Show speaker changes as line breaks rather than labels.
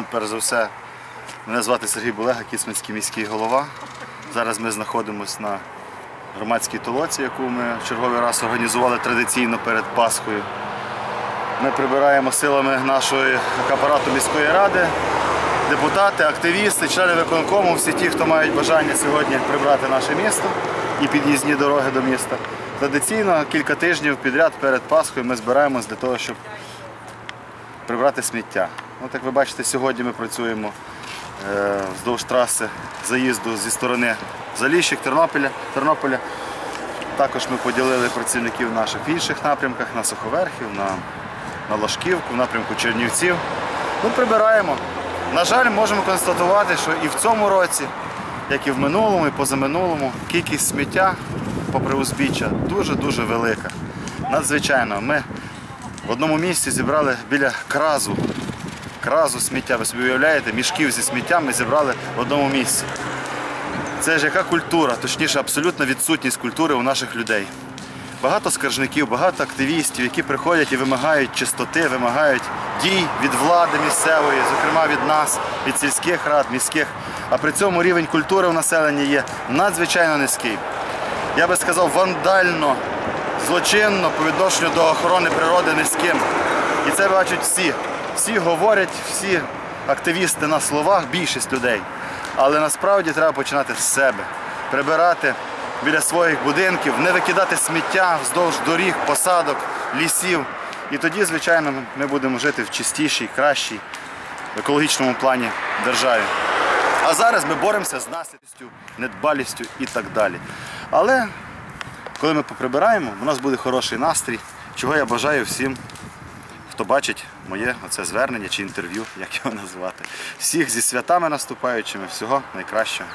перш за все, мене звати Сергій Булега, Кіцманський міський голова. Зараз ми знаходимося на громадській толоці, яку ми черговий раз організували традиційно перед Пасхою. Ми прибираємо силами нашого апарату міської ради, депутати, активісти, члени виконкому, всі ті, хто мають бажання сьогодні прибрати наше місто і під'їзні дороги до міста. Традиційно кілька тижнів підряд перед Пасхою ми збираємось для того, щоб прибрати сміття. От як ви бачите, сьогодні ми працюємо е, вздовж траси заїзду зі сторони Заліщик, Тернополя. Тернополя. Також ми поділили працівників наших в інших напрямках на Суховерхів, на, на Ложківку, в напрямку Чернівців. Ну, прибираємо. На жаль, можемо констатувати, що і в цьому році, як і в минулому, і позаминулому, кількість сміття попри узбіччя дуже-дуже велика. Надзвичайно, ми в одному місці зібрали біля кразу. Кразу сміття, ви собі уявляєте, мішків зі сміттям ми зібрали в одному місці. Це ж яка культура, точніше, абсолютна відсутність культури у наших людей. Багато скаржників, багато активістів, які приходять і вимагають чистоти, вимагають дій від влади місцевої, зокрема від нас, від сільських рад, міських. А при цьому рівень культури у населенні є надзвичайно низький. Я би сказав, вандально, злочинно по відношенню до охорони природи низьким. І це бачать всі. Всі говорять, всі активісти на словах, більшість людей. Але насправді треба починати з себе. Прибирати біля своїх будинків, не викидати сміття вздовж доріг, посадок, лісів. І тоді, звичайно, ми будемо жити в чистішій, кращій, в екологічному плані державі. А зараз ми боремося з наслідкістю, недбалістю і так далі. Але коли ми поприбираємо, у нас буде хороший настрій, чого я бажаю всім, хто бачить моє оце звернення чи інтерв'ю, як його назвати. Всіх зі святами наступаючими, всього найкращого.